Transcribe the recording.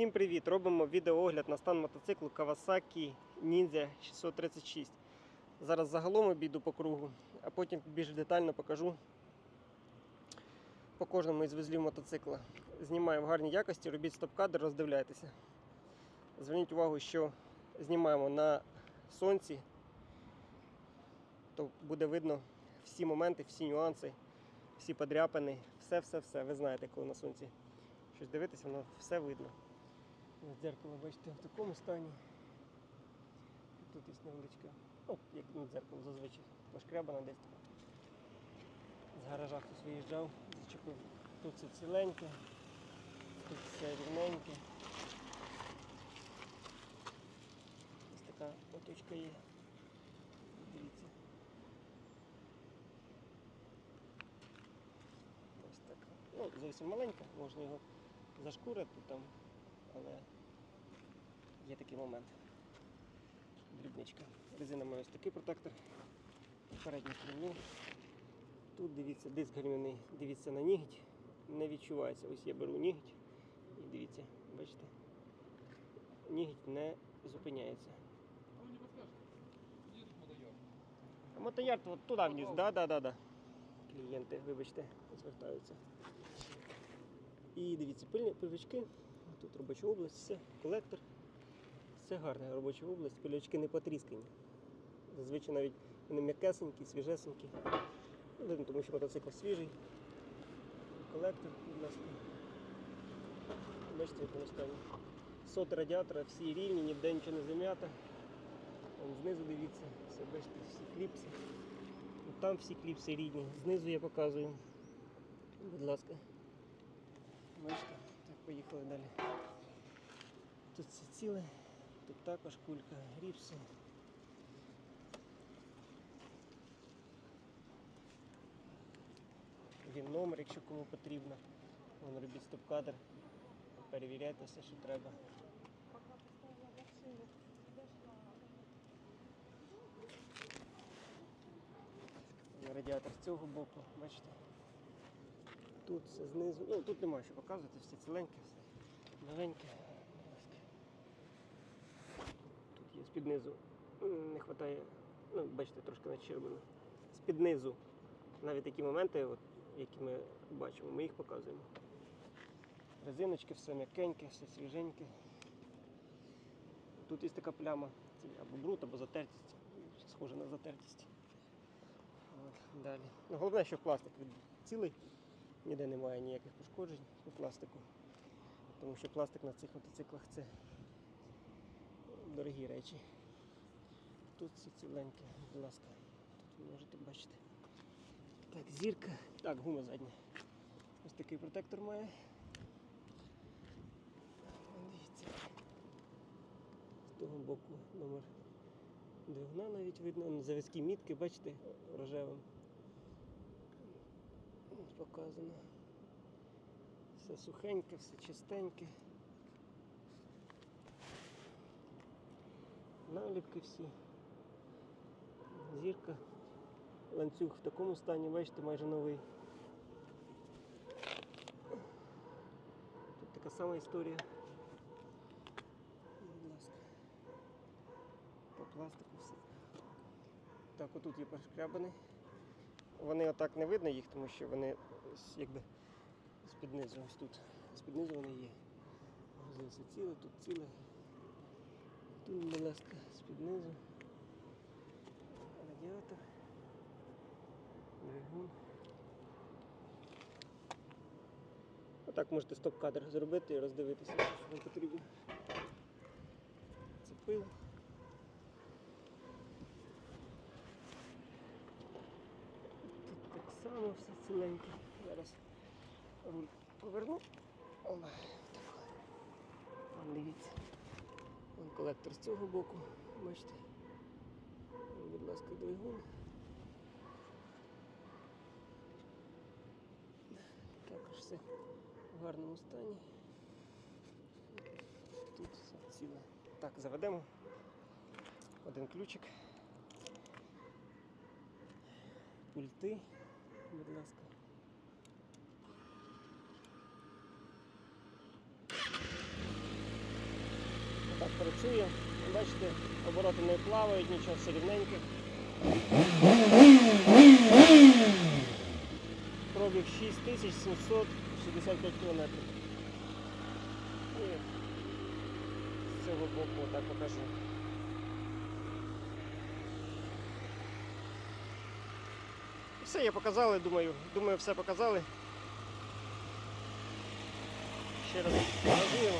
Всім привіт! Робимо відеоогляд на стан мотоциклу Kawasaki Ninja 636. Зараз загалом обійду по кругу, а потім більш детально покажу по кожному із вузлів мотоцикла. Знімаю в гарній якості, робіть стоп-кадр, роздивляйтеся. Зверніть увагу, що знімаємо на сонці, то буде видно всі моменти, всі нюанси, всі подряпини, все-все-все. Ви знаєте, коли на сонці щось дивитися, воно все видно. Дзеркало, бачите, в такому стані. Тут є невеличка, ну, як ну, дзеркало зазвичай, пошкрябане десь. З гаража хтось виїжджав, зачепив. Тут все ціленьке, тут все рівненьке. Ось така оточка є. Дивіться. Ось така. Ну, зовсім маленька, можна його зашкурити там, але є такий момент. Дрібничка. Резина має ось такий протектор. Передній крило. Тут дивіться, диск гальмівний, дивіться на нігідь. Не відчувається. Ось я беру нігідь і дивіться, бачите, нігідь не зупиняється. А? Мотоярд от туди вниз, да, да, да, да. Клієнти, вибачте, звертаються. І дивіться, пильні пильовички. Тут робоча область, все, колектор. Все гарне, робоча область, пильовички не потріскані. Зазвичай навіть вони м'якесенькі, свіжесенькі. Ну, Видно, тому що мотоцикл свіжий. Колектор, будь ласка. Бачите, якому стані. Соти радіатора, всі рівні, ніде нічого не зам'ято. Знизу дивіться, все бачите, всі кліпси. Там всі кліпси рідні. Знизу я показую. Будь ласка. Бачите? Поїхали далі. Тут все ціле, тут також кулька, гріпси. Він номер, якщо кому потрібно. Вон робіть стоп-кадр. Перевіряйте все, що треба. Радіатор з цього боку, бачите? Тут все знизу. Ну тут немає що показувати, все ціленьке, все новеньке. Тут є з-під низу. Не вистачає, ну, бачите, трошки начерблено. З-під низу. Навіть такі моменти, от, які ми бачимо, ми їх показуємо. Резиночки, все м'якеньке, все свіженьке. Тут є така пляма, це або бруд, або затертість, схоже на затертість. От, далі. Ну, головне, що пластик цілий, ніде немає ніяких пошкоджень по пластику. Тому що пластик на цих мотоциклах це дорогі речі. Тут все ціленьке, будь ласка, тут ви можете бачити. Так, зірка. Так, гума задня. Ось такий протектор має. Дивіться. З того боку номер двигуна навіть видно. Заводські мітки, бачите, рожевим. Показано. Все сухеньке, все чистеньке. Наліпки всі. Зірка. Ланцюг в такому стані, бачите, майже новий. Тут така сама історія. Будь ласка. По пластику все. Так, отут є пошкрябані. Вони отак не видно їх, тому що вони якби з-під низу, ось тут. З-під низу вони є. Ось ціле, тут ціле. Тут, будь ласка, з-під низу. Радіатор. Двигун. Отак можете стоп-кадр зробити і роздивитися, що вам потрібно. Це пил. Так все ціленьке. Зараз руль поверну. Ома, так. Вон дивіться. Вон колектор з цього боку. Бачите. Будь ласка, двигун. Також все в гарному стані. Тут все ціле. Так, заведемо. Один ключик. Пульти, будь ласка. Так працює. Бачите, обороти не плавають, нічого все рівненьке. Пробіг 6765 км. І з цього боку так покажу. Все, я показали, думаю. Думаю, все показали. Ще раз показуємо.